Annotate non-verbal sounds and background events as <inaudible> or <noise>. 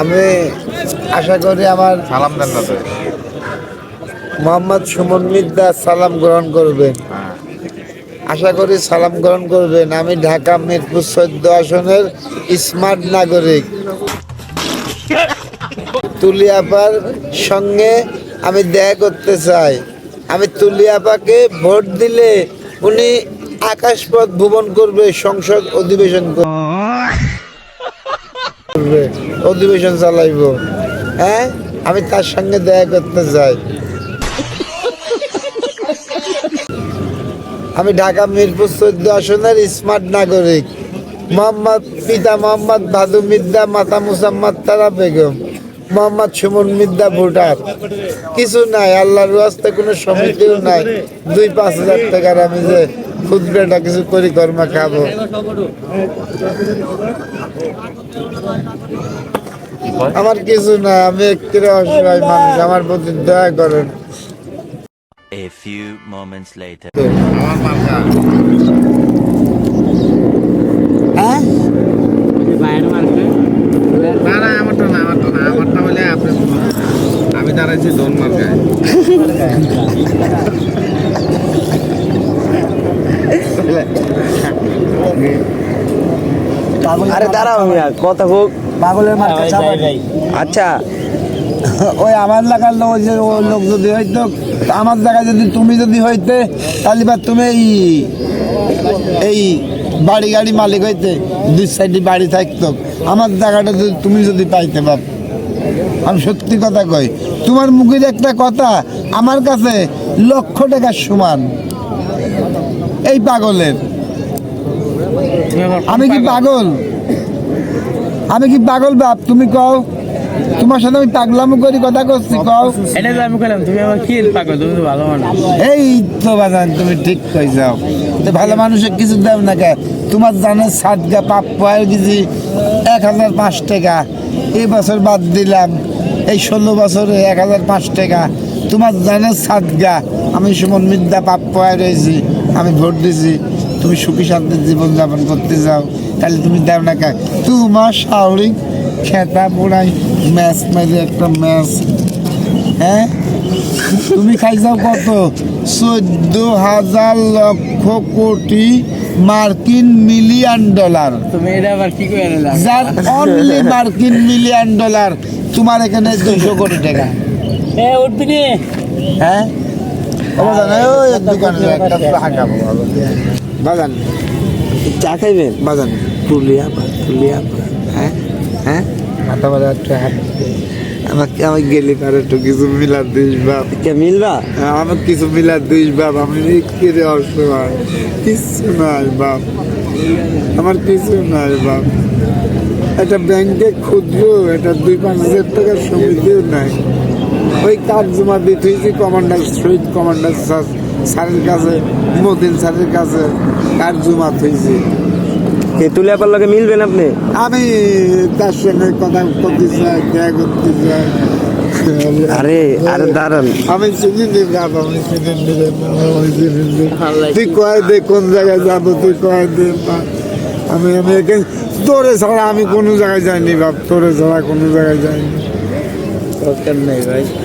আমি আশা করি আমার সালাম দেন না মোহাম্মদ সুমন মিদ্দা সালাম গ্রহণ করবেন। হ্যাঁ। আশা করি সালাম গ্রহণ করবেন। আমি ঢাকা মিরপুর চোদ্দ আসনের স্মার্ট নাগরিক। তুলিয়াপার সঙ্গে আমি দেখা করতে চাই। আমি তুলিয়াপাকে ভোট দিলে উনি আকাশপথ ভ্রমণ করবে সংসদ অধিবেশন করবে অধিবেশন চালাইব। হ্যাঁ? আমি তার সঙ্গে দেখা করতে চাই। আমি ঢাকা মিরপুর চোদ্দ আসনের স্মার্ট নাগরিক। মোহাম্মদ পিতা মোহাম্মদ ভাদু মিদ্দা, মাতা মুসাম্মদ তারা বেগম, মোহাম্মদ সুমন মিদ্দা ভোটার। কিছু নাই, আল্লাহর রাস্তে কোনো সমিতিও নাই। দুই পাঁচ হাজার টাকার আমি যে ক্ষুদ্রটা কিছু করি কর্মা খাব। আমার কিছু না আমি একটি অসহায় মানুষ আমার প্রতি দয়া করেন। A few moments later. হ্যাঁ? না না আমারটা না আমারটা না আমারটা হলে আমি দাঁড়াইছি দোন মার্কায়। <laughs> আরে দাঁড়াও মিয়া কথা হোক পাগলের মার্কা চাপাই আচ্ছা। ওই আমার লাগার লোক যে ও লোক যদি হইতো আমার জায়গায় যদি তুমি যদি হইতে তাহলে বা তুমি এই এই বাড়ি গাড়ি মালিক হইতে দুই সাইডে বাড়ি থাকতো। আমার জায়গাটা যদি তুমি যদি পাইতে বাপ। আমি সত্যি কথা কই। তোমার মুখের একটা কথা আমার কাছে লক্ষ টাকার সমান। এই পাগলের। আমি কি পাগল? আমি কি পাগল বাপ? তুমি কও। তোমার সাথে আমি পাগলামো করি কথা করছি কও। এটা তো আমি কইলাম তুমি আমার কি পাগল? তুমি তো ভালো মানুষ। এই তো বাজান তুমি ঠিক কই যাও তো ভালো মানুষের কিছু দাও না কে? তোমার জানে সাত গা পাপ পায় দিছি এক হাজার পাঁচ টাকা। এই বছর বাদ দিলাম এই ষোলো বছরে এক হাজার পাঁচ টাকা। তোমার জানে সাত গা আমি সুমন মিদ্যা পাপ পায় রয়েছি আমি ভোট দিছি তুমি সুখী শান্তির জীবনযাপন করতে যাও তাহলে তুমি দাও না কে তোমার শাওরি খেতা পোড়াই ম্যাচ মেরে একটা ম্যাচ। হ্যাঁ? তুমি খাইছাও কত? চোদ্দ হাজার লক্ষ কোটি মার্কিন মিলিয়ন ডলার। তুমি এটা আবার কি করে যার অনলি মার্কিন মিলিয়ন ডলার তোমার এখানে দুশো কোটি টাকা। নি। হ্যাঁ? একটা চা খাইবেন? পুরুলিয়া পুরুলিয়া হ্যাঁ হ্যাঁ মাথা একটু হাত দে। আমাকে আমি গেলে পারে একটু কিছু মিলার দিস বাপ। কে মিলবা? হ্যাঁ, আমার কিছু মিলার দিস বাপ। আমি অসহায়। কিছু নাই বাপ। আমার কিছু নাই বাপ। ব্যাংকে ক্ষুদ্র এটা দুই পাঁচ হাজার টাকার সমিতিও নাই। ওই কাজ জমা দিতে হয়েছি কমান্ডার শহীদ কমান্ডার স্যার- স্যারের কাছে মতিন স্যারের কাছে কাজ জমা হয়েছি কে তুলে আপার লগে মিলবেন আপনি? আমি তার সঙ্গে কথা করতে চাই দেখা করতে চাই। আরে আরে দাঁড়ান। আমি চিনি নি আমি চিনি। তুই কয় দে কোন জায়গায় যাব তুই কয় দে। আমি আমি এখানে তোরে ছাড়া আমি কোনো জায়গায় যাইনি বাপ তোরে ছাড়া কোনো জায়গায় যাইনি। দরকার নেই ভাই।